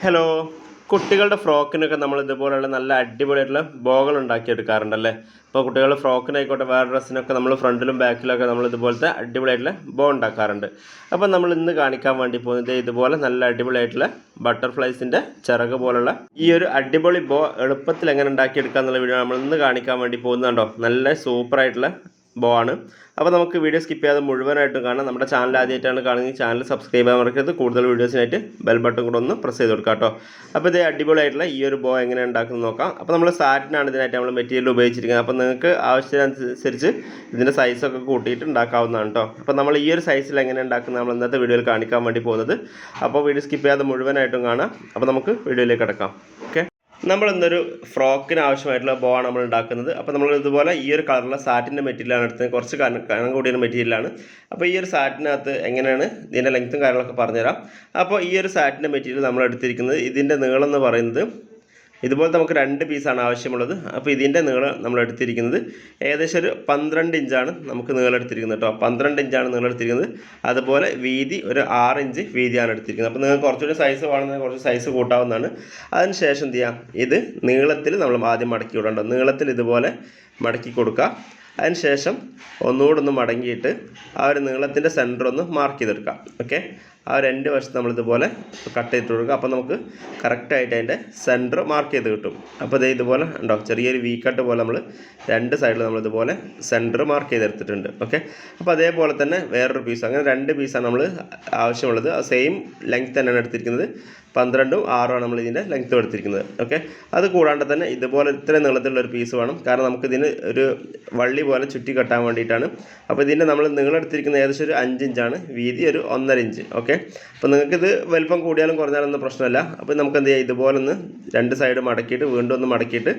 Hello കുട്ടികളുടെ ഫ്രോക്കിനൊക്കെ നമ്മൾ ഇതുപോലെയുള്ള നല്ല അടിപൊളിയായിട്ടുള്ള ബോകൾ ഉണ്ടാക്കിയെടുക്കാറുണ്ടല്ലേ ഇപ്പോൾ കുട്ടികളുടെ ഫ്രോക്കിനായിക്കോട്ടെ വേറെ ഡ്രസ്സിനൊക്കെ നമ്മൾ ഫ്രണ്ടിലും ബാക്കിലൊക്കെ നമ്മൾ ഇതുപോലത്തെ അടിപൊളിയായിട്ടുള്ള ബോ ഉണ്ടാക്കാറുണ്ട്. അപ്പോൾ നമ്മൾ ഇന്ന് കാണിക്കാൻ വേണ്ടി പോകുന്നത് ഇതുപോലെ നല്ല അടിപൊളിയായിട്ടുള്ള ബട്ടർഫ്ലൈസിന്റെ ചിറക് പോലുള്ള ഈ ഒരു അടിപൊളി ബോ എളുപ്പത്തിൽ എങ്ങനെ ഉണ്ടാക്കിയെടുക്കുക എന്നുള്ള വീഡിയോ നമ്മൾ ഇന്ന് കാണിക്കാൻ വേണ്ടി പോകുന്നുണ്ടോ നല്ല സൂപ്പറായിട്ടുള്ള ബോ ആണ് അപ്പോൾ നമുക്ക് വീഡിയോ സ്കിപ്പ് ചെയ്യാതെ മുഴുവനായിട്ടും കാണാം. നമ്മുടെ ചാനൽ ആദ്യമായിട്ടാണ് കാണുന്നത് ചാനൽ സബ്സ്ക്രൈബ് ചെയ്യാൻ മറക്കരുത്. കൂടുതൽ വീഡിയോസിനായിട്ട് ബെൽ ബട്ടൺ കൂടെ ഒന്ന് പ്രസ് ചെയ്ത് കൊടുക്കാം കേട്ടോ. അപ്പോൾ ഇത് അടിപൊളിയായിട്ടുള്ള ഈ ഒരു ബോ എങ്ങനെ ഉണ്ടാക്കുന്നത് നോക്കാം. അപ്പോൾ നമ്മൾ സാറ്റിനാണ് ഇതിനായിട്ട് നമ്മൾ മെറ്റീരിയൽ ഉപയോഗിച്ചിരിക്കുന്നത്. അപ്പോൾ നിങ്ങൾക്ക് ആവശ്യത്തിനനുസരിച്ച് ഇതിന്റെ സൈസൊക്കെ കൂട്ടിയിട്ട് ഉണ്ടാക്കാവുന്നതാണ് കേട്ടോ. അപ്പോൾ നമ്മൾ ഈ ഒരു സൈസിൽ എങ്ങനെ ഉണ്ടാക്കുന്നത് നമ്മൾ ഇന്നത്തെ വീഡിയോയിൽ കാണിക്കാൻ വേണ്ടി പോകുന്നത്. അപ്പോൾ വീഡിയോ സ്കിപ്പ് ചെയ്യാതെ മുഴുവനായിട്ടും കാണാം. അപ്പോൾ നമുക്ക് വീഡിയോയിലേക്ക് കിടക്കാം. നമ്മൾ ഇന്നൊരു ഫ്രോക്കിന് ആവശ്യമായിട്ടുള്ള ബോ ആണ് നമ്മൾ ഉണ്ടാക്കുന്നത് അപ്പോൾ നമ്മൾ ഇതുപോലെ ഈ ഒരു കളറുള്ള സാറ്റിന്റെ മെറ്റീരിയലാണ് എടുത്തത്. കുറച്ച് കനം കൂടിയ മെറ്റീരിയലാണ്. അപ്പോൾ ഈ ഒരു സാറ്റിനകത്ത് എങ്ങനെയാണ് ഇതിന്റെ ലെങ്ത്തും കാര്യങ്ങളൊക്കെ പറഞ്ഞുതരാം. അപ്പോൾ ഈ ഒരു സാറ്റിന്റെ മെറ്റീരിയൽ നമ്മൾ എടുത്തിരിക്കുന്നത് ഇതിന്റെ നീളം എന്ന് പറയുന്നത് ഇതുപോലത്തെ നമുക്ക് രണ്ട് പീസാണ് ആവശ്യമുള്ളത്. അപ്പോൾ ഇതിന്റെ നീളം നമ്മൾ എടുത്തിരിക്കുന്നത് ഏകദേശം ഒരു പന്ത്രണ്ട് ഇഞ്ചാണ് നമുക്ക് നീളം എടുത്തിരിക്കുന്നത് കേട്ടോ. പന്ത്രണ്ട് ഇഞ്ചാണ് നീളം എടുത്തിരിക്കുന്നത്. അതുപോലെ വീതി ഒരു ആറ് ഇഞ്ച് വീതിയാണ് എടുത്തിരിക്കുന്നത്. അപ്പോൾ നിങ്ങൾക്ക് കുറച്ചുകൂടി സൈസ് വേണമെങ്കിൽ കുറച്ച് സൈസ് കൂട്ടാവുന്നതാണ്. അതിന് ശേഷം എന്ത് ചെയ്യാം? ഇത് നീളത്തിൽ നമ്മൾ ആദ്യം മടക്കി വിടേണ്ടത് നീളത്തിൽ ഇതുപോലെ മടക്കി കൊടുക്കുക. അതിന് ശേഷം ഒന്നുകൂടെ ഒന്ന് മടങ്ങിയിട്ട് ആ ഒരു നീളത്തിന്റെ സെന്റർ ഒന്ന് മാർക്ക് ചെയ്തെടുക്കാം ഓക്കെ ആ രണ്ട് വശത്ത് നമ്മളിതുപോലെ കട്ട് ചെയ്തിട്ട് കൊടുക്കുക. അപ്പോൾ നമുക്ക് കറക്റ്റായിട്ട് അതിന്റെ സെന്റർ മാർക്ക് ചെയ്ത് കിട്ടും. അപ്പോൾ ഇത് ഇതുപോലെ ഉണ്ടോ? ചെറിയൊരു വി കട്ട് പോലെ നമ്മൾ രണ്ട് സൈഡിൽ നമ്മളിതുപോലെ സെന്റർ മാർക്ക് ചെയ്തെടുത്തിട്ടുണ്ട്. ഓക്കെ അപ്പോൾ അതേപോലെ തന്നെ വേറൊരു പീസ് അങ്ങനെ രണ്ട് പീസാണ് നമ്മൾ ആവശ്യമുള്ളത്. ആ സെയിം ലെങ്ത് തന്നെയാണ് എടുത്തിരിക്കുന്നത്. പന്ത്രണ്ടും ആറുമാണ് നമ്മൾ ഇതിന്റെ ലെങ്ത് എടുത്തിരിക്കുന്നത്. ഓക്കെ അത് കൂടാണ്ട് തന്നെ ഇതുപോലെ ഇത്രയും നീളത്തിലുള്ള ഒരു പീസ് വേണം. കാരണം നമുക്കിതിന് ഒരു വള്ളി പോലെ ചുറ്റി കെട്ടാൻ വേണ്ടിയിട്ടാണ്. അപ്പോൾ ഇതിന്റെ നമ്മൾ നീളം എടുത്തിരിക്കുന്നത് ഏകദേശം ഒരു അഞ്ച് ഇഞ്ചാണ് വീതി ഒരു ഒന്നര ഇഞ്ച് ഓക്കെ അപ്പോൾ നിങ്ങൾക്കിത് വലിപ്പം കൂടിയാലും കുറഞ്ഞാലും കുറഞ്ഞാലൊന്നും പ്രശ്നമല്ല. അപ്പോൾ നമുക്ക് എന്ത് ചെയ്യാം ഇതുപോലെ ഒന്ന് രണ്ട് സൈഡ് മടക്കിയിട്ട് വീണ്ടും ഒന്ന് മടക്കിയിട്ട്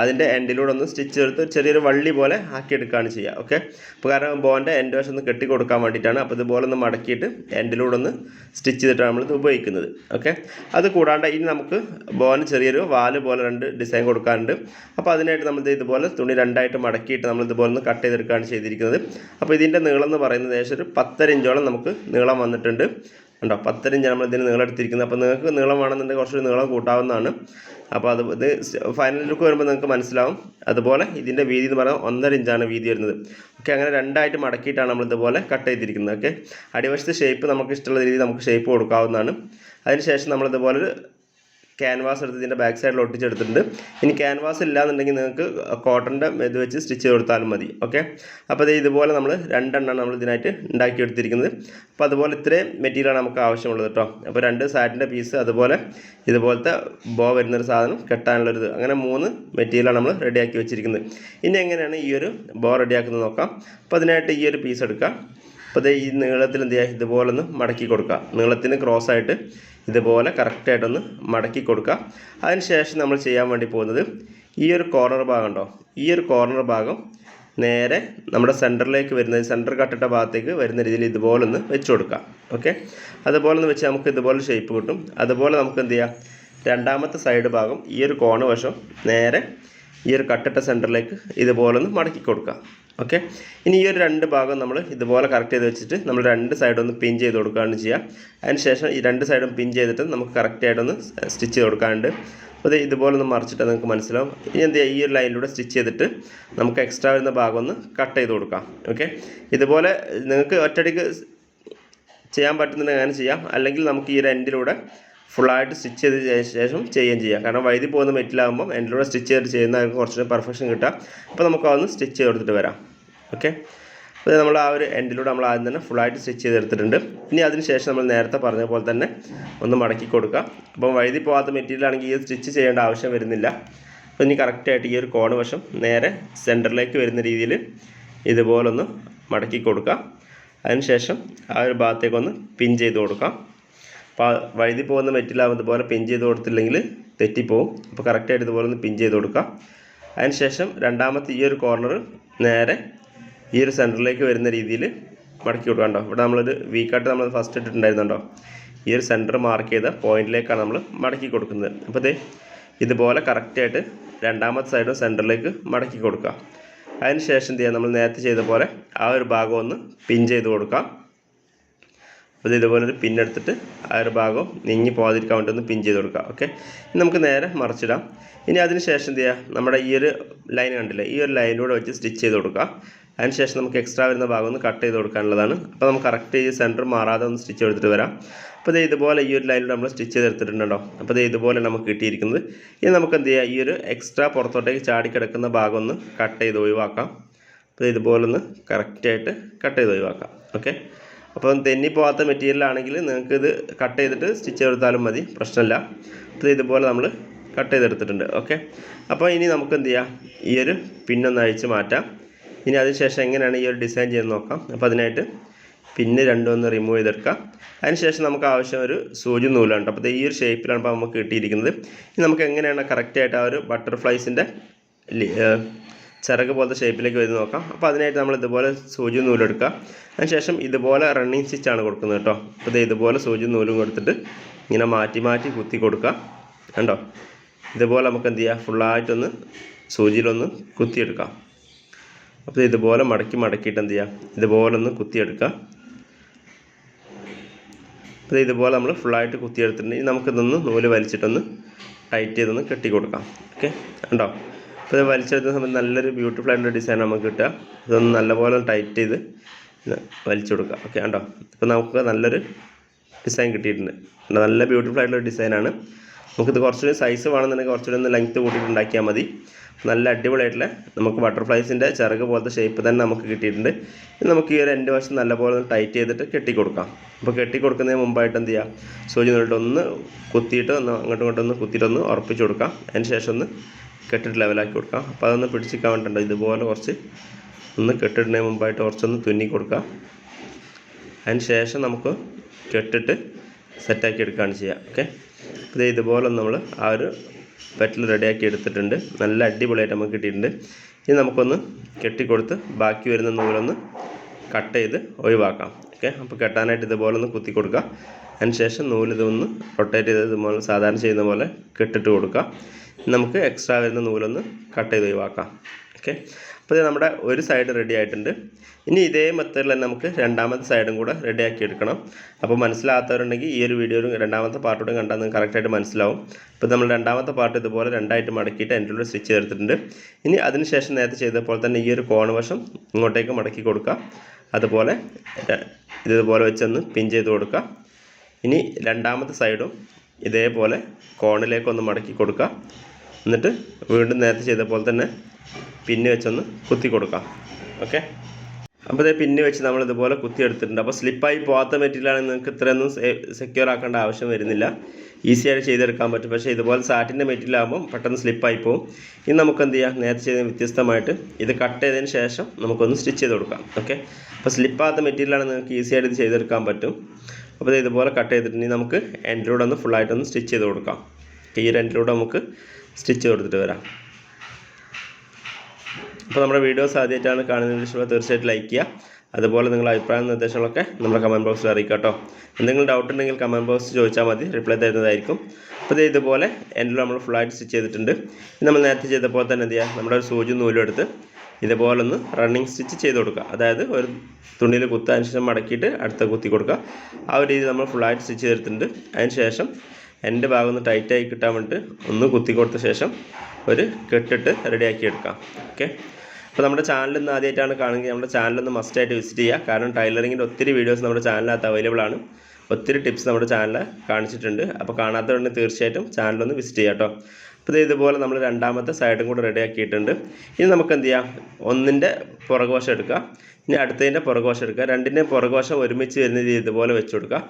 അതിന്റെ എൻഡിലൂടെ ഒന്ന് സ്റ്റിച്ച് എടുത്ത് ചെറിയൊരു വള്ളി പോലെ ആക്കിയെടുക്കുകയാണ് ചെയ്യുക ഓക്കെ. അപ്പോൾ കാരണം ബോന്റെ എൻഡ് വശം ഒന്ന് കെട്ടി കൊടുക്കാൻ വേണ്ടിയിട്ടാണ് അപ്പോൾ ഇതുപോലെ ഒന്ന് മടക്കിയിട്ട് എൻഡിലൂടെ ഒന്ന് സ്റ്റിച്ച് ചെയ്തിട്ടാണ് നമ്മളിത് ഉപയോഗിക്കുന്നത്. ഓക്കെ. അത് കൂടാണ്ട് ഇനി നമുക്ക് ബോന് ചെറിയൊരു വാൽ പോലെ രണ്ട് ഡിസൈൻ കൊടുക്കാനുണ്ട്. അപ്പോൾ അതിനായിട്ട് നമ്മൾ ഇതുപോലെ തുണി രണ്ടായിട്ട് മടക്കിയിട്ട് നമ്മൾ ഇതുപോലെ ഒന്ന് കട്ട് ചെയ്തെടുക്കുകയാണ് ചെയ്തിരിക്കുന്നത്. അപ്പോൾ ഇതിന്റെ നീളം എന്ന് പറയുന്നത് ഏകദേശം ഒരു പത്തര ഇഞ്ചോളം നമുക്ക് നീളം വന്നിട്ടുണ്ട്. ഉണ്ടോ പത്തര ഇഞ്ച് നമ്മൾ ഇതിന് നീളം എടുത്തിരിക്കുന്നത് അപ്പോൾ നിങ്ങൾക്ക് നീളം വേണമെന്നുണ്ടെങ്കിൽ കുറച്ച് നീളം കൂട്ടാവുന്നതാണ്. അപ്പോൾ അത് ഇത് ഫൈനൽ ലുക്ക് വരുമ്പോൾ നിങ്ങൾക്ക് മനസ്സിലാവും. അതുപോലെ ഇതിന്റെ വീതി എന്ന് പറയുന്നത് ഒന്നര ഇഞ്ചാണ് വീതി വരുന്നത്. ഓക്കെ അങ്ങനെ രണ്ടായിട്ട് മടക്കിയിട്ടാണ് നമ്മൾ ഇതുപോലെ കട്ട് ചെയ്തിരിക്കുന്നത്. ഓക്കെ? അടിവശത്തെ ഷേപ്പ് നമുക്ക് ഇഷ്ടമുള്ള രീതിയിൽ നമുക്ക് ഷേപ്പ് കൊടുക്കാവുന്നതാണ്. അതിനുശേഷം നമ്മൾ ഇതുപോലെ ഒരു ക്യാൻവാസ് എടുത്ത് ഇതിന്റെ ബാക്ക് സൈഡിൽ ഒട്ടിച്ചെടുത്തിട്ടുണ്ട്. ഇനി ക്യാൻവാസ് ഇല്ലാന്നുണ്ടെങ്കിൽ നിങ്ങൾക്ക് കോട്ടന്റെ ഇത് വെച്ച് സ്റ്റിച്ച് കൊടുത്താലും മതി. ഓക്കെ അപ്പോൾ ഇത് ഇതുപോലെ നമ്മൾ രണ്ടെണ്ണമാണ് നമ്മൾ ഇതിനായിട്ട് ഉണ്ടാക്കിയെടുത്തിരിക്കുന്നത്. അപ്പോൾ അതുപോലെ ഇത്രയും മെറ്റീരിയലാണ് നമുക്ക് ആവശ്യമുള്ളത് കേട്ടോ. അപ്പോൾ രണ്ട് സാറ്റിന്റെ പീസ് അതുപോലെ ഇതുപോലത്തെ ബോ വരുന്നൊരു സാധനം കെട്ടാനുള്ളൊരു അങ്ങനെ മൂന്ന് മെറ്റീരിയലാണ് നമ്മൾ റെഡിയാക്കി വെച്ചിരിക്കുന്നത്. ഇനി എങ്ങനെയാണ് ഈ ഒരു ബോ റെഡിയാക്കുന്നത് നോക്കാം. അപ്പോൾ അതിനായിട്ട് ഈ ഒരു പീസ് എടുക്കാം. അപ്പോൾ ഈ നീളത്തിൽ എന്ത് ചെയ്യുക? ഇതുപോലെ ഒന്ന് മടക്കി കൊടുക്കുക നീളത്തിന് ക്രോസ് ആയിട്ട് ഇതുപോലെ കറക്റ്റായിട്ടൊന്ന് മടക്കി കൊടുക്കുക. അതിന് ശേഷം നമ്മൾ ചെയ്യാൻ വേണ്ടി പോകുന്നത് ഈ ഒരു കോർണർ ഭാഗം ഉണ്ടോ? ഈ ഒരു കോർണർ ഭാഗം നേരെ നമ്മുടെ സെന്ററിലേക്ക് വരുന്ന സെന്റർ കട്ടിട്ട ഭാഗത്തേക്ക് വരുന്ന രീതിയിൽ ഇതുപോലെ ഒന്ന് വെച്ച് കൊടുക്കുക. ഓക്കെ അതുപോലെ ഒന്ന് വെച്ച് നമുക്ക് ഇതുപോലെ ഷേപ്പ് കിട്ടും. അതുപോലെ നമുക്ക് എന്ത് ചെയ്യാം? രണ്ടാമത്തെ സൈഡ് ഭാഗം ഈ ഒരു കോണ് വശം നേരെ ഈ ഒരു കട്ടിട്ട സെന്ററിലേക്ക് ഇതുപോലെ ഒന്ന് മടക്കി കൊടുക്കുക. ഓക്കെ? ഇനി ഈ ഒരു രണ്ട് ഭാഗം നമ്മൾ ഇതുപോലെ കറക്റ്റ് ചെയ്ത് വെച്ചിട്ട് നമ്മൾ രണ്ട് സൈഡും ഒന്ന് പിൻ ചെയ്ത് കൊടുക്കുകയാണ് ചെയ്യുക അതിന് ശേഷം ഈ രണ്ട് സൈഡും പിൻ ചെയ്തിട്ട് നമുക്ക് കറക്റ്റായിട്ടൊന്ന് സ്റ്റിച്ച് ചെയ്ത് കൊടുക്കാനുണ്ട്. അപ്പോൾ ഇത് ഇതുപോലെ ഒന്ന് മറിച്ചിട്ട് നിങ്ങൾക്ക് മനസ്സിലാവും. ഇനി എന്ത് ചെയ്യുക ഈ ഒരു ലൈനിലൂടെ സ്റ്റിച്ച് ചെയ്തിട്ട് നമുക്ക് എക്സ്ട്രാ വരുന്ന ഭാഗം ഒന്ന് കട്ട് ചെയ്ത് കൊടുക്കാം. ഓക്കെ? ഇതുപോലെ നിങ്ങൾക്ക് ഒറ്റയടിക്ക് ചെയ്യാൻ പറ്റുന്നുണ്ടെങ്കിൽ അങ്ങനെ ചെയ്യാം. അല്ലെങ്കിൽ നമുക്ക് ഈ ഒരു എൻഡിലൂടെ ഫുള്ളായിട്ട് സ്റ്റിച്ച് ചെയ്ത ശേഷം ചെയ്യുകയും ചെയ്യാം. കാരണം വൈദ്യുതി പോകുന്ന മെറ്റിലാകുമ്പോൾ എൻഡിലൂടെ സ്റ്റിച്ച് ചെയ്തിട്ട് ചെയ്യുന്നതായിരിക്കും കുറച്ചുകൂടി പെർഫെക്ഷൻ കിട്ടുക. അപ്പോൾ നമുക്ക് അതൊന്ന് സ്റ്റിച്ച് ചെയ്ത് കൊടുത്തിട്ട് വരാം. ഓക്കെ അപ്പോൾ നമ്മൾ ആ ഒരു എൻഡിലൂടെ നമ്മൾ ആദ്യം തന്നെ ഫുള്ളായിട്ട് സ്റ്റിച്ച് ചെയ്തെടുത്തിട്ടുണ്ട് ഇനി അതിന് ശേഷം നമ്മൾ നേരത്തെ പറഞ്ഞ പോലെ തന്നെ ഒന്ന് മടക്കി കൊടുക്കുക. അപ്പം വൈദ്യുതി പോകാത്ത മെറ്റീരിയൽ ആണെങ്കിൽ ഈ സ്റ്റിച്ച് ചെയ്യേണ്ട ആവശ്യം വരുന്നില്ല. അപ്പോൾ ഇനി കറക്റ്റായിട്ട് ഈ ഒരു കോണ് വശം നേരെ സെന്ററിലേക്ക് വരുന്ന രീതിയിൽ ഇതുപോലൊന്ന് മടക്കി കൊടുക്കുക. അതിനുശേഷം ആ ഒരു ഭാഗത്തേക്കൊന്ന് പിൻ ചെയ്ത് കൊടുക്കാം വഴുതി പോകുന്ന മെറ്റിലാവുന്നത് പോലെ പിൻ ചെയ്ത് കൊടുത്തില്ലെങ്കിൽ തെറ്റിപ്പോവും. അപ്പോൾ കറക്റ്റായിട്ട് ഇതുപോലെ ഒന്ന് പിൻ ചെയ്ത് കൊടുക്കുക അതിനുശേഷം രണ്ടാമത്തെ ഈ ഒരു കോർണർ നേരെ ഈ ഒരു സെന്ററിലേക്ക് വരുന്ന രീതിയിൽ മടക്കി കൊടുക്കുക കണ്ടോ? ഇവിടെ നമ്മളൊരു വീക്കായിട്ട് നമ്മൾ ഫസ്റ്റ് ഇട്ടിട്ടുണ്ടായിരുന്നുണ്ടോ ഈ ഒരു സെന്റർ മാർക്ക് ചെയ്ത പോയിന്റിലേക്കാണ് നമ്മൾ മടക്കി കൊടുക്കുന്നത്. അപ്പോൾ ഇത് ഇതുപോലെ കറക്റ്റായിട്ട് രണ്ടാമത്തെ സൈഡും സെന്ററിലേക്ക് മടക്കി കൊടുക്കുക അതിന് ശേഷം എന്ത് ചെയ്യുക നമ്മൾ നേരത്തെ ചെയ്ത പോലെ ആ ഒരു ഭാഗം ഒന്ന് പിൻ ചെയ്ത് കൊടുക്കാം. അപ്പോൾ ഇത് ഇതുപോലെ ഒരു പിന്നെടുത്തിട്ട് ആ ഒരു ഭാഗം നീങ്ങി പോകാതിരിക്കാൻ വേണ്ടി ഒന്ന് പിൻ ചെയ്ത് കൊടുക്കുക. ഓക്കെ ഇനി നമുക്ക് നേരെ മറിച്ചിടാം. ഇനി അതിന് ശേഷം എന്ത് ചെയ്യുക നമ്മുടെ ഈ ഒരു ലൈൻ കണ്ടില്ലേ? ഈ ഒരു ലൈനിലൂടെ വെച്ച് സ്റ്റിച്ച് ചെയ്ത് കൊടുക്കുക. അതിനുശേഷം നമുക്ക് എക്സ്ട്രാ വരുന്ന ഭാഗം ഒന്ന് കട്ട് ചെയ്ത് കൊടുക്കാനുള്ളതാണ്. അപ്പോൾ നമുക്ക് കറക്റ്റ് ഈ സെന്റർ മാറാതെ ഒന്ന് സ്റ്റിച്ച് എടുത്തിട്ട് വരാം. അപ്പോൾ ഇത് ഇതുപോലെ ഈ ഒരു ലൈനിലൂടെ നമ്മൾ സ്റ്റിച്ച് ചെയ്തെടുത്തിട്ടുണ്ടോ അപ്പോൾ ഇത് ഇതുപോലെ നമുക്ക് കിട്ടിയിരിക്കുന്നത്. ഇനി നമുക്ക് എന്ത് ചെയ്യാം? ഈ ഒരു എക്സ്ട്രാ പുറത്തോട്ടേക്ക് ചാടി കിടക്കുന്ന ഭാഗം ഒന്ന് കട്ട് ചെയ്ത് ഒഴിവാക്കാം. അപ്പോൾ ഇത് ഇതുപോലെ ഒന്ന് കറക്റ്റായിട്ട് കട്ട് ചെയ്ത് ഒഴിവാക്കാം. ഓക്കെ അപ്പോൾ തെന്നി പോകാത്ത മെറ്റീരിയൽ ആണെങ്കിൽ നിങ്ങൾക്ക് ഇത് കട്ട് ചെയ്തിട്ട് സ്റ്റിച്ച് ചെയ്താലും മതി. പ്രശ്നമില്ല. അപ്പോൾ ഇതുപോലെ നമ്മൾ കട്ട് ചെയ്തെടുത്തിട്ടുണ്ട്. ഓക്കെ അപ്പോൾ ഇനി നമുക്ക് എന്ത് ചെയ്യാം? ഈ ഒരു പിന്നൊന്ന് അഴിച്ച് മാറ്റാം. ഇനി അതിനുശേഷം എങ്ങനെയാണ് ഈ ഒരു ഡിസൈൻ ചെയ്ത് നോക്കാം. അപ്പോൾ അതിനായിട്ട് പിന്നെ രണ്ടും ഒന്ന് റിമൂവ് ചെയ്തെടുക്കാം. അതിനുശേഷം നമുക്ക് ആവശ്യം ഒരു സൂചി നൂലാണ് അപ്പോൾ ഈ ഒരു ഷേപ്പിലാണ് ഇപ്പോൾ നമുക്ക് കിട്ടിയിരിക്കുന്നത്. ഇനി നമുക്ക് എങ്ങനെയാണ് കറക്റ്റായിട്ട് ആ ഒരു ബട്ടർഫ്ലൈസിന്റെ ചിറക് പോലത്തെ ഷേപ്പിലേക്ക് വരുന്ന നോക്കാം. അപ്പോൾ അതിനായിട്ട് നമ്മൾ ഇതുപോലെ സൂചി നൂലെടുക്കുക. അതിനുശേഷം ഇതുപോലെ റണ്ണിങ് സ്റ്റിച്ചാണ് കൊടുക്കുന്നത് കേട്ടോ. അപ്പോൾ ഇത് ഇതുപോലെ സൂചി നൂലും കൊടുത്തിട്ട് ഇങ്ങനെ മാറ്റി മാറ്റി കുത്തി കൊടുക്കുക. കണ്ടോ? ഇതുപോലെ നമുക്ക് എന്ത് ചെയ്യാം? ഫുള്ളായിട്ടൊന്ന് സൂചിയിലൊന്ന് കുത്തിയെടുക്കാം. അപ്പോൾ ഇതുപോലെ മടക്കി മടക്കിയിട്ട് എന്ത് ചെയ്യാം? ഇതുപോലെ ഒന്ന് കുത്തിയെടുക്കുക. അപ്പോൾ ഇതുപോലെ നമ്മൾ ഫുള്ളായിട്ട് കുത്തിയെടുത്തിട്ടുണ്ടെങ്കിൽ നമുക്കിതൊന്ന് നൂൽ വലിച്ചിട്ടൊന്ന് ടൈറ്റ് ചെയ്തൊന്ന് കെട്ടി കൊടുക്കാം ഓക്കെ ഉണ്ടോ അപ്പോൾ ഇത് വലിച്ചെടുക്കുന്ന സമയത്ത് നല്ലൊരു ബ്യൂട്ടിഫുൾ ആയിട്ടുള്ള ഡിസൈൻ നമുക്ക് കിട്ടുക. ഇതൊന്ന് നല്ലപോലെ ടൈറ്റ് ചെയ്ത് വലിച്ചു കൊടുക്കുക ഓക്കെ ഉണ്ടോ ഇപ്പോൾ നമുക്ക് നല്ലൊരു ഡിസൈൻ കിട്ടിയിട്ടുണ്ട്. കണ്ടോ? നല്ല ബ്യൂട്ടിഫുൾ ആയിട്ടുള്ള ഡിസൈനാണ് നമുക്കിത് കുറച്ചുകൂടി സൈസ് വേണമെന്നുണ്ടെങ്കിൽ കുറച്ചുകൂടി ഒന്ന് ലെങ്ത്ത് കൂട്ടിയിട്ട് ഉണ്ടാക്കിയാൽ മതി. നല്ല അടിപൊളിയായിട്ടുള്ള നമുക്ക് ബട്ടർഫ്ലൈസിന്റെ ചിറക് പോലത്തെ ഷേപ്പ് തന്നെ നമുക്ക് കിട്ടിയിട്ടുണ്ട്. ഇനി നമുക്ക് ഈ ഒരു എന്റെ വശം നല്ലപോലെ ഒന്ന് ടൈറ്റ് ചെയ്തിട്ട് കെട്ടി കൊടുക്കാം അപ്പോൾ കെട്ടി കൊടുക്കുന്നതിന് മുമ്പായിട്ട് എന്ത് ചെയ്യുക സൂചി ഒന്ന് കുത്തിയിട്ട് ഒന്ന് അങ്ങോട്ടും ഇങ്ങോട്ടും ഒന്ന് കുത്തിയിട്ട് ഒന്ന് ഉറപ്പിച്ച് കൊടുക്കാം. അതിന് ശേഷം ഒന്ന് കെട്ടിട്ട് ലെവലാക്കി കൊടുക്കാം. അപ്പോൾ അതൊന്ന് പിടിച്ചിക്കാൻ വേണ്ടിയിട്ട് ഇതുപോലെ കുറച്ച് ഒന്ന് കെട്ടിടുന്നതിന് മുമ്പായിട്ട് കുറച്ചൊന്ന് തുന്നി കൊടുക്കുക അതിന് ശേഷം നമുക്ക് കെട്ടിട്ട് സെറ്റാക്കി എടുക്കുകയാണ് ചെയ്യുക. ഓക്കെ? ഇത് ഇതുപോലെ നമ്മൾ ആ ഒരു പെറ്റിൽ റെഡിയാക്കി എടുത്തിട്ടുണ്ട്. നല്ല അടിപൊളിയായിട്ട് നമുക്ക് കിട്ടിയിട്ടുണ്ട്. ഇനി നമുക്കൊന്ന് കെട്ടിക്കൊടുത്ത് ബാക്കി വരുന്ന നൂലൊന്ന് കട്ട് ചെയ്ത് ഒഴിവാക്കാം. ഓക്കെ? അപ്പോൾ കെട്ടാനായിട്ട് ഇതുപോലെ ഒന്ന് കുത്തി കൊടുക്കുക അതിന് ശേഷം നൂൽ ഇതൊന്ന് റൊട്ടേറ്റ് ചെയ്ത് ഇതുപോലെ സാധാരണ ചെയ്യുന്ന പോലെ കെട്ടിട്ട് കൊടുക്കുക നമുക്ക് എക്സ്ട്രാ വരുന്ന നൂലൊന്ന് കട്ട് ചെയ്ത് ഒഴിവാക്കാം. ഓക്കെ അപ്പോൾ നമ്മുടെ ഒരു സൈഡ് റെഡി ആയിട്ടുണ്ട്. ഇനി ഇതേ മെത്തേഡിൽ തന്നെ നമുക്ക് രണ്ടാമത്തെ സൈഡും കൂടെ റെഡി ആക്കി എടുക്കണം. അപ്പോൾ മനസ്സിലാകാത്തവരുണ്ടെങ്കിൽ ഈ ഒരു വീഡിയോയും രണ്ടാമത്തെ പാർട്ടോടെ കണ്ടാൽ നിങ്ങൾക്ക് കറക്റ്റായിട്ട് മനസ്സിലാവും. അപ്പോൾ നമ്മൾ രണ്ടാമത്തെ പാർട്ട് ഇതുപോലെ രണ്ടായിട്ട് മടക്കിയിട്ട് എന്റെ ഉള്ളിൽ സ്റ്റിച്ച് ചേർത്തിട്ടുണ്ട്. ഇനി അതിനുശേഷം നേരത്തെ ചെയ്തപ്പോൾ തന്നെ ഈ ഒരു കോണ വശം ഇങ്ങോട്ടേക്ക് മടക്കി കൊടുക്കുക. അതുപോലെ ഇതുപോലെ വെച്ചൊന്ന് പിൻ ചെയ്ത് കൊടുക്കുക. ഇനി രണ്ടാമത്തെ സൈഡും ഇതേപോലെ കോണിലേക്കൊന്ന് മടക്കി കൊടുക്കുക. എന്നിട്ട് വീണ്ടും നേരത്തെ ചെയ്ത പോലെ തന്നെ പിന്ന് വെച്ചൊന്ന് കുത്തി കൊടുക്കാം. ഓക്കെ അപ്പോൾ ഇതേ പിന്നെ വെച്ച് നമ്മൾ ഇതുപോലെ കുത്തി എടുത്തിട്ടുണ്ട്. അപ്പോൾ സ്ലിപ്പായി പോകാത്ത മെറ്റീരിയലാണ് നിങ്ങൾക്ക് ഇത്രയൊന്നും സെക്യൂർ ആക്കേണ്ട ആവശ്യം വരുന്നില്ല. ഈസി ആയിട്ട് ചെയ്തെടുക്കാൻ പറ്റും. പക്ഷേ ഇതുപോലെ സാറ്റിന്റെ മെറ്റീരിയൽ ആകുമ്പോൾ പെട്ടെന്ന് സ്ലിപ്പായി പോകും ഇനി നമുക്ക് എന്ത് ചെയ്യാം? നേരത്തെ ചെയ്ത വ്യത്യസ്തമായിട്ട് ഇത് കട്ട് ചെയ്തതിന് ശേഷം നമുക്കൊന്ന് സ്റ്റിച്ച് ചെയ്ത് കൊടുക്കാം. ഓക്കെ അപ്പോൾ സ്ലിപ്പാകാത്ത മെറ്റീരിയലാണ് നിങ്ങൾക്ക് ഈസി ആയിട്ട് ഇത് ചെയ്തെടുക്കാൻ പറ്റും. അപ്പോൾ ഇത് ഇതുപോലെ കട്ട് ചെയ്തിട്ടുണ്ടെങ്കിൽ നമുക്ക് എൻഡിലൂടെ ഒന്ന് ഫുള്ളായിട്ടൊന്ന് സ്റ്റിച്ച് ചെയ്ത് കൊടുക്കാം. ഈ എൻഡിലൂടെ നമുക്ക് സ്റ്റിച്ച് കൊടുത്തിട്ട് വരാം. അപ്പോൾ നമ്മുടെ വീഡിയോസ് ആദ്യമായിട്ടാണ് കാണുന്നത് ഇഷ്ടമുള്ള തീർച്ചയായിട്ടും ലൈക്ക് ചെയ്യുക. അതുപോലെ നിങ്ങളുടെ അഭിപ്രായ നിർദ്ദേശങ്ങളൊക്കെ നമ്മുടെ കമന്റ് ബോക്സിൽ അറിയിക്കുക കേട്ടോ എന്തെങ്കിലും ഡൗട്ട് ഉണ്ടെങ്കിൽ കമന്റ് ബോക്സിൽ ചോദിച്ചാൽ മതി. റിപ്ലൈ തരുന്നതായിരിക്കും. അപ്പോൾ ഇത് ഇതുപോലെ എന്റെ നമ്മൾ ഫുള്ളായിട്ട് സ്റ്റിച്ച് ചെയ്തിട്ടുണ്ട്. നമ്മൾ നേരത്തെ ചെയ്തപ്പോൾ തന്നെ എന്ത് ചെയ്യുക? നമ്മുടെ ഒരു സൂചി നൂലും എടുത്ത് ഇതുപോലെ ഒന്ന് റണ്ണിങ് സ്റ്റിച്ച് ചെയ്ത് കൊടുക്കുക. അതായത് ഒരു തുണിയിൽ കുത്താൻ ശേഷം മടക്കിയിട്ട് അടുത്ത കുത്തി കൊടുക്കുക. ആ ഒരു രീതി നമ്മൾ ഫുള്ളായിട്ട് സ്റ്റിച്ച് ചെയ്തിട്ടുണ്ട്. അതിന് ശേഷം എന്റെ ഭാഗം ഒന്ന് ടൈറ്റായി കിട്ടാൻ വേണ്ടിയിട്ട് ഒന്ന് കുത്തി കൊടുത്ത ശേഷം ഒരു കെട്ടിട്ട് റെഡിയാക്കി എടുക്കാം. ഓക്കെ അപ്പോൾ നമ്മുടെ ചാനൽ ഇന്ന് ആദ്യമായിട്ടാണ് കാണുന്നത്. നമ്മുടെ ചാനലൊന്ന് മസ്റ്റായിട്ട് വിസിറ്റ് ചെയ്യുക. കാരണം ടൈലറിങ്ങിന്റെ ഒത്തിരി വീഡിയോസ് നമ്മുടെ ചാനലിനകത്ത് അവൈലബിൾ ആണ്. ഒത്തിരി ടിപ്സ് നമ്മുടെ ചാനലിൽ കാണിച്ചിട്ടുണ്ട്. അപ്പോൾ കാണാത്തവരുണ്ടെങ്കിൽ തീർച്ചയായിട്ടും ചാനലൊന്ന് വിസിറ്റ് ചെയ്യാം കേട്ടോ അപ്പോൾ ഇത് ഇതുപോലെ നമ്മൾ രണ്ടാമത്തെ സൈഡും കൂടെ റെഡി ആക്കിയിട്ടുണ്ട്. ഇനി നമുക്ക് എന്ത് ചെയ്യാം? ഒന്നിന്റെ പുറകുവശം എടുക്കുക. ഇനി അടുത്തതിന്റെ പുറകുവശം എടുക്കുക. രണ്ടിന്റെയും പുറകുവശം ഒരുമിച്ച് വരുന്ന രീതി ഇതുപോലെ വെച്ച് കൊടുക്കുക.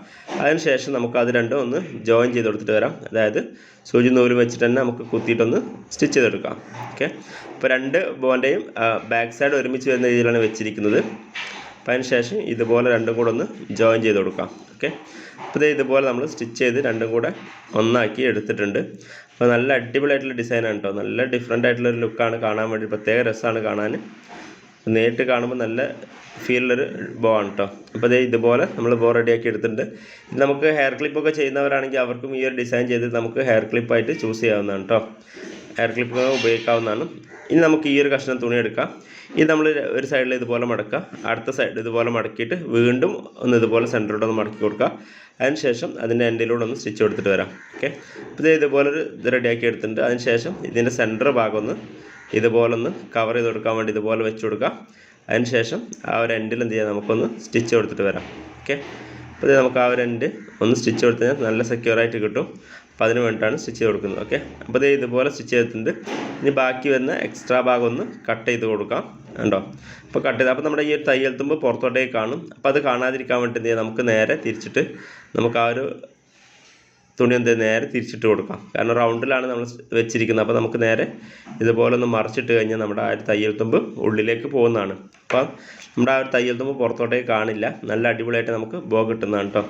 അതിനുശേഷം നമുക്ക് അത് രണ്ടും ഒന്ന് ജോയിൻ ചെയ്ത് കൊടുത്തിട്ട് വരാം. അതായത് സൂചി നൂൽ വെച്ചിട്ട് തന്നെ നമുക്ക് കുത്തിയിട്ടൊന്ന് സ്റ്റിച്ച് ചെയ്തെടുക്കാം. ഓക്കെ അപ്പോൾ രണ്ട് ബോന്റെയും ബാക്ക് സൈഡ് ഒരുമിച്ച് വരുന്ന രീതിയിലാണ് വെച്ചിരിക്കുന്നത്. അപ്പോൾ അതിന് ശേഷം ഇതുപോലെ രണ്ടും കൂടെ ഒന്ന് ജോയിൻ ചെയ്ത് കൊടുക്കാം. ഓക്കെ അപ്പോൾ ഇതേ ഇതുപോലെ നമ്മൾ സ്റ്റിച്ച് ചെയ്ത് രണ്ടും കൂടെ ഒന്നാക്കി എടുത്തിട്ടുണ്ട്. അപ്പോൾ നല്ല അടിപൊളിയായിട്ടുള്ള ഡിസൈനാണ് കേട്ടോ നല്ല ഡിഫറെന്റ് ആയിട്ടുള്ള ഒരു ലുക്കാണ് കാണാൻ വേണ്ടി പ്രത്യേക രസമാണ് കാണാൻ. നേരിട്ട് കാണുമ്പോൾ നല്ല ഫീലുള്ളൊരു ബോ ആണ് കേട്ടോ അപ്പോൾ ഇതേ ഇതുപോലെ നമ്മൾ ബോ റെഡിയാക്കി എടുത്തിട്ടുണ്ട്. ഇത് നമുക്ക് ഹെയർ ക്ലിപ്പൊക്കെ ചെയ്യുന്നവരാണെങ്കിൽ അവർക്കും ഈ ഒരു ഡിസൈൻ ചെയ്ത് നമുക്ക് ഹെയർ ക്ലിപ്പായിട്ട് ചൂസ് ചെയ്യാവുന്നതാണ് കേട്ടോ ഹെയർ ക്ലിപ്പ് ഉപയോഗിക്കാവുന്നതാണ്. ഇനി നമുക്ക് ഈ ഒരു കഷ്ണം തുണി എടുക്കാം. ഇത് നമ്മൾ ഒരു സൈഡിൽ ഇതുപോലെ മടക്കുക. അടുത്ത സൈഡ് ഇതുപോലെ മടക്കിയിട്ട് വീണ്ടും ഒന്ന് ഇതുപോലെ സെന്ററിലോട്ട് ഒന്ന് മടക്കി കൊടുക്കുക. അതിന് ശേഷം അതിന്റെ എൻഡിലൂടെ ഒന്ന് സ്റ്റിച്ച് കൊടുത്തിട്ട് വരാം. ഓക്കെ? അപ്പോൾ ഇത് ഇതുപോലെ ഒരു ഇത് റെഡിയാക്കി എടുത്തിട്ടുണ്ട്. അതിനുശേഷം ഇതിന്റെ സെന്റർ ഭാഗം ഒന്ന് ഇതുപോലെ ഒന്ന് കവർ ചെയ്ത് കൊടുക്കാൻ വേണ്ടി ഇതുപോലെ വെച്ച് കൊടുക്കാം. അതിനുശേഷം ആ ഒരു എൻഡിൽ എന്ത് ചെയ്യാം? നമുക്കൊന്ന് സ്റ്റിച്ച് കൊടുത്തിട്ട് വരാം. ഓക്കെ? അപ്പോൾ നമുക്ക് ആ ഒരു എൻഡ് ഒന്ന് സ്റ്റിച്ച് കൊടുത്തു നല്ല സെക്യൂർ ആയിട്ട് കിട്ടും. അപ്പോൾ അതിന് വേണ്ടിയിട്ടാണ് സ്റ്റിച്ച് ചെയ്ത് കൊടുക്കുന്നത് ഓക്കെ അപ്പോൾ ഇത് ഇതുപോലെ സ്റ്റിച്ച് ചെയ്തിട്ടുണ്ട്. ഇനി ബാക്കി വരുന്ന എക്സ്ട്രാ ഭാഗം ഒന്ന് കട്ട് ചെയ്ത് കൊടുക്കാം ഉണ്ടോ അപ്പോൾ കട്ട് ചെയ്ത് അപ്പോൾ നമ്മുടെ ഈ ഒരു തയ്യൽ തുമ്പ് പുറത്തോട്ടേക്ക് കാണും. അപ്പോൾ അത് കാണാതിരിക്കാൻ വേണ്ടി നമുക്ക് നേരെ തിരിച്ചിട്ട് നമുക്ക് ആ ഒരു തുണി എന്ത് നേരെ തിരിച്ചിട്ട് കൊടുക്കാം. കാരണം റൗണ്ടിലാണ് നമ്മൾ വെച്ചിരിക്കുന്നത്. അപ്പോൾ നമുക്ക് നേരെ ഇതുപോലെ ഒന്ന് മറിച്ചിട്ട് കഴിഞ്ഞാൽ നമ്മുടെ ആ ഒരു തയ്യൽ തുമ്പ് ഉള്ളിലേക്ക് പോകുന്നതാണ്. അപ്പോൾ നമ്മുടെ ആ ഒരു തയ്യൽ തുമ്പ് പുറത്തോട്ടേക്ക് കാണില്ല. നല്ല അടിപൊളിയായിട്ട് നമുക്ക് ബോ കിട്ടുന്നതാണ് കേട്ടോ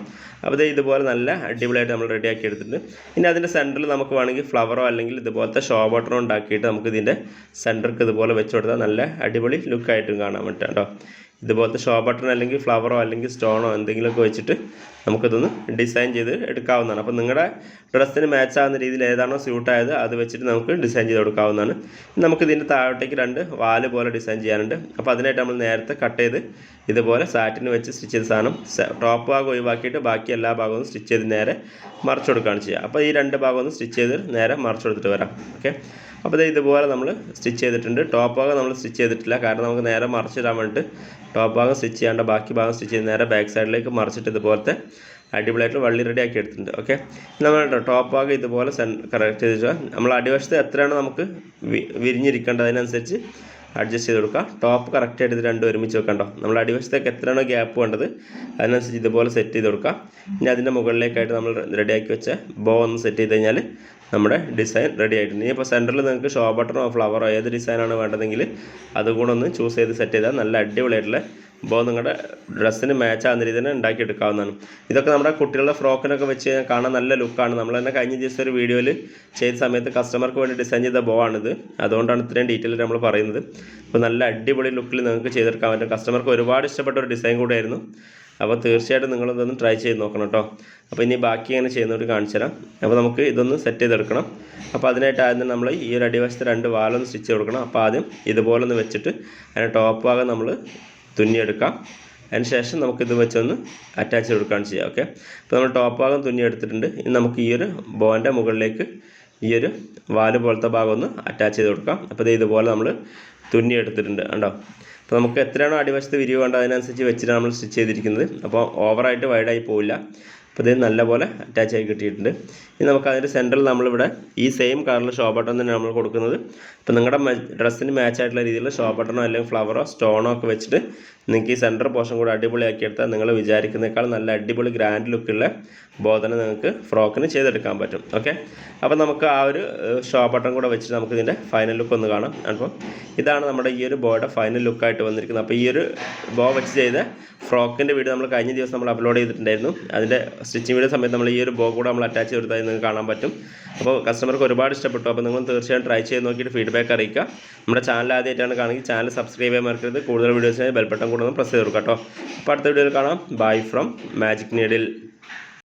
അപ്പോൾ ഇത് ഇതുപോലെ നല്ല അടിപൊളിയായിട്ട് നമ്മൾ റെഡിയാക്കി എടുത്തിട്ടുണ്ട്. ഇനി അതിന്റെ സെന്ററിൽ നമുക്ക് വേണമെങ്കിൽ ഫ്ലവറോ അല്ലെങ്കിൽ ഇതുപോലത്തെ ഷോ ബോട്ടറോ ഉണ്ടാക്കിയിട്ട് നമുക്ക് ഇതിന്റെ സെന്റർക്ക് ഇതുപോലെ വെച്ച് കൊടുത്താൽ നല്ല അടിപൊളി ലുക്കായിട്ടും കാണാൻ പറ്റും കേട്ടോ ഇതുപോലത്തെ ഷോ ബട്ടൺ അല്ലെങ്കിൽ ഫ്ലവറോ അല്ലെങ്കിൽ സ്റ്റോണോ എന്തെങ്കിലുമൊക്കെ വെച്ചിട്ട് നമുക്കിതൊന്ന് ഡിസൈൻ ചെയ്ത് എടുക്കാവുന്നതാണ്. അപ്പോൾ നിങ്ങളുടെ ഡ്രസ്സിന് മാച്ച് ആവുന്ന രീതിയിൽ ഏതാണോ സ്യൂട്ട് ആയത് അത് വെച്ചിട്ട് നമുക്ക് ഡിസൈൻ ചെയ്ത് കൊടുക്കാവുന്നതാണ്. നമുക്ക് ഇതിന്റെ താഴോട്ടേക്ക് രണ്ട് വാൽ പോലെ ഡിസൈൻ ചെയ്യാനുണ്ട്. അപ്പോൾ അതിനായിട്ട് നമ്മൾ നേരത്തെ കട്ട് ചെയ്ത് ഇതുപോലെ സാറ്റിന് വെച്ച് സ്റ്റിച്ച് ചെയ്ത സാധനം ടോപ്പ് ഭാഗം ഒഴിവാക്കിയിട്ട് ബാക്കി എല്ലാ ഭാഗവും സ്റ്റിച്ച് ചെയ്ത് നേരെ മറിച്ച് കൊടുക്കുകയാണ് ചെയ്യുക. അപ്പോൾ ഈ രണ്ട് ഭാഗം ഒന്ന് സ്റ്റിച്ച് ചെയ്ത് നേരെ മറിച്ച് കൊടുത്തിട്ട് വരാം. ഓക്കെ അപ്പോൾ ഇത് ഇതുപോലെ നമ്മൾ സ്റ്റിച്ച് ചെയ്തിട്ടുണ്ട്. ടോപ്പ് ഭാഗം നമ്മൾ സ്റ്റിച്ച് ചെയ്തിട്ടില്ല. കാരണം നമുക്ക് നേരെ മറിച്ചിടാൻ വേണ്ടിയിട്ട് ടോപ്പ് ഭാഗം സ്റ്റിച്ച് ചെയ്യാണ്ട് ബാക്കി ഭാഗം സ്റ്റിച്ച് ചെയ്ത് നേരെ ബാക്ക് സൈഡിലേക്ക് മറിച്ചിട്ട് ഇതുപോലത്തെ അടിപൊളിയായിട്ട് വള്ളി റെഡി ആക്കി എടുത്തിട്ടുണ്ട്. ഓക്കെ നമ്മൾ ടോപ്പ് ഭാഗം ഇതുപോലെ സെൻ കറക്റ്റ് ചെയ്ത് നമ്മൾ അടിവശത്ത് എത്രയാണോ നമുക്ക് വിരിഞ്ഞിരിക്കേണ്ടത് അതിനനുസരിച്ച് അഡ്ജസ്റ്റ് ചെയ്ത് കൊടുക്കുക. ടോപ്പ് കറക്റ്റ് ആയിട്ട് ഇത് രണ്ടും ഒരുമിച്ച് വെക്കണ്ടോ നമ്മൾ അടിവശത്തേക്ക് എത്രയാണോ ഗ്യാപ്പ് വേണ്ടത് അതിനനുസരിച്ച് ഇതുപോലെ സെറ്റ് ചെയ്ത് കൊടുക്കുക. ഇനി അതിന്റെ മുകളിലേക്കായിട്ട് നമ്മൾ റെഡിയാക്കി വെച്ച ബോ ഒന്ന് സെറ്റ് ചെയ്ത് കഴിഞ്ഞാൽ നമ്മുടെ ഡിസൈൻ റെഡി ആയിട്ടുണ്ട്. ഇനി ഇപ്പോൾ സെന്ററിൽ നിങ്ങൾക്ക് ഷോ ബട്ടണോ ഫ്ലവറോ ഏത് ഡിസൈനാണ് വേണ്ടതെങ്കിൽ അതുകൂടെ ഒന്ന് ചൂസ് ചെയ്ത് സെറ്റ് ചെയ്താൽ നല്ല അടിപൊളിയായിട്ടുള്ള ബോ നിങ്ങളുടെ ഡ്രസ്സിന് മാച്ച് ആകുന്ന രീതിയിൽ തന്നെ ഉണ്ടാക്കിയെടുക്കാവുന്നതാണ്. ഇതൊക്കെ നമ്മുടെ കുട്ടികളുടെ ഫ്രോക്കിനൊക്കെ വെച്ച് കഴിഞ്ഞാൽ കാണാൻ നല്ല ലുക്കാണ്. നമ്മൾ തന്നെ കഴിഞ്ഞ ദിവസം ഒരു വീഡിയോയിൽ ചെയ്ത സമയത്ത് കസ്റ്റമർക്ക് വേണ്ടി ഡിസൈൻ ചെയ്ത ബോ ആണിത്. അതുകൊണ്ടാണ് ഇത്രയും ഡീറ്റെയിൽ നമ്മൾ പറയുന്നത്. അപ്പോൾ നല്ല അടിപൊളി ലുക്കിൽ നിങ്ങൾക്ക് ചെയ്തെടുക്കാൻ പറ്റും. കസ്റ്റമർക്ക് ഒരുപാട് ഇഷ്ടപ്പെട്ട ഒരു ഡിസൈൻ കൂടെയായിരുന്നു. അപ്പോൾ തീർച്ചയായിട്ടും നിങ്ങളിതൊന്ന് ട്രൈ ചെയ്ത് നോക്കണം കേട്ടോ. അപ്പോൾ ഇനി ബാക്കി എങ്ങനെ ചെയ്യുന്നവർ കാണിച്ചു തരാം. അപ്പോൾ നമുക്ക് ഇതൊന്ന് സെറ്റ് ചെയ്തെടുക്കണം. അപ്പോൾ അതിനായിട്ട് ആദ്യം നമ്മൾ ഈ ഒരു അടിവശത്ത് രണ്ട് വാലൊന്ന് സ്റ്റിച്ച് കൊടുക്കണം. അപ്പോൾ ആദ്യം ഇതുപോലെ ഒന്ന് വെച്ചിട്ട് അതിന്റെ ടോപ്പ് ഭാഗം നമ്മൾ തുന്നിയെടുക്കാം. അതിന് ശേഷം നമുക്കിത് വെച്ചൊന്ന് അറ്റാച്ച് കൊടുക്കുകയാണ് ചെയ്യാം ഓക്കെ അപ്പോൾ നമ്മൾ ടോപ്പ് ഭാഗം തുന്നിയെടുത്തിട്ടുണ്ട്. ഇനി നമുക്ക് ഈ ഒരു ബോന്റെ മുകളിലേക്ക് ഈ ഒരു വാൽ പോലത്തെ ഭാഗം ഒന്ന് അറ്റാച്ച് ചെയ്ത് കൊടുക്കാം. അപ്പോൾ ഇത് ഇതുപോലെ നമ്മൾ തുന്നിയെടുത്തിട്ടുണ്ട് കണ്ടോ? അപ്പോൾ നമുക്ക് എത്രയാണോ അടിവശത്ത് വിരിവ് വേണ്ടത് അതിനനുസരിച്ച് വെച്ചിട്ട് നമ്മൾ സ്റ്റിച്ച് ചെയ്തിരിക്കുന്നത്. അപ്പോൾ ഓവറായിട്ട് വൈഡായി പോവില്ല. അപ്പോൾ ഇത് നല്ലപോലെ അറ്റാച്ച് ആയി കിട്ടിയിട്ടുണ്ട്. ഇനി നമുക്ക് അതിന്റെ സെന്ററിൽ നമ്മളിവിടെ ഈ സെയിം കളറിൽ ഷോ ബട്ടൺ തന്നെ നമ്മൾ കൊടുക്കുന്നത്. അപ്പോൾ നിങ്ങളുടെ ഡ്രസ്സിന് മാച്ച് ആയിട്ടുള്ള രീതിയിൽ ഷോ ബട്ടണോ അല്ലെങ്കിൽ ഫ്ലവറോ സ്റ്റോണോ ഒക്കെ വെച്ചിട്ട് നിങ്ങൾക്ക് ഈ സെന്റർ പോർഷൻ കൂടെ അടിപൊളിയാക്കി എടുത്താൽ നിങ്ങൾ വിചാരിക്കുന്നേക്കാൾ നല്ല അടിപൊളി ഗ്രാൻഡ് ലുക്കുള്ള ബോധന നിങ്ങൾക്ക് ഫ്രോക്കിന് ചെയ്തെടുക്കാൻ പറ്റും. ഓക്കെ അപ്പോൾ നമുക്ക് ആ ഒരു ഷോ ബട്ടൺ കൂടെ വെച്ചിട്ട് നമുക്ക് ഇതിന്റെ ഫൈനൽ ലുക്ക് ഒന്ന് കാണാം. അപ്പോൾ ഇതാണ് നമ്മുടെ ഈ ഒരു ബോയുടെ ഫൈനൽ ലുക്കായിട്ട് വന്നിരിക്കുന്നത്. അപ്പോൾ ഈ ഒരു ബോ വെച്ച് ചെയ്ത ഫ്രോക്കിന്റെ വീഡിയോ നമ്മൾ കഴിഞ്ഞ ദിവസം നമ്മൾ അപ്ലോഡ് ചെയ്തിട്ടുണ്ടായിരുന്നു. അതിന്റെ സ്റ്റിച്ചിങ് വീഡിയോ സമയത്ത് നമ്മൾ ഈ ഒരു ബോ കൂടെ നമ്മൾ അറ്റാച്ച് ചെയ്തതായി നിങ്ങൾക്ക് കാണാൻ പറ്റും. അപ്പോൾ കസ്റ്റമർക്ക് ഒരുപാട് ഇഷ്ടപ്പെട്ടു. അപ്പോൾ നിങ്ങൾ തീർച്ചയായും ട്രൈ ചെയ്ത് നോക്കിയിട്ട് ഫീഡ്ബാക്ക് അറിയിക്കുക. നമ്മുടെ ചാനൽ ആദ്യമായിട്ടാണ് കാണുമെങ്കിൽ ചാനൽ സബ്സ്ക്രൈബ് ചെയ്യാൻ മറക്കരുത്. കൂടുതൽ വീഡിയോസിനായി ബെൽബട്ടൺ കൂടെ ഒന്ന് പ്രസ് ചെയ്ത് കൊടുക്കാം കേട്ടോ. അപ്പോൾ അടുത്ത വീഡിയോയിൽ കാണാം. Bye from magic needle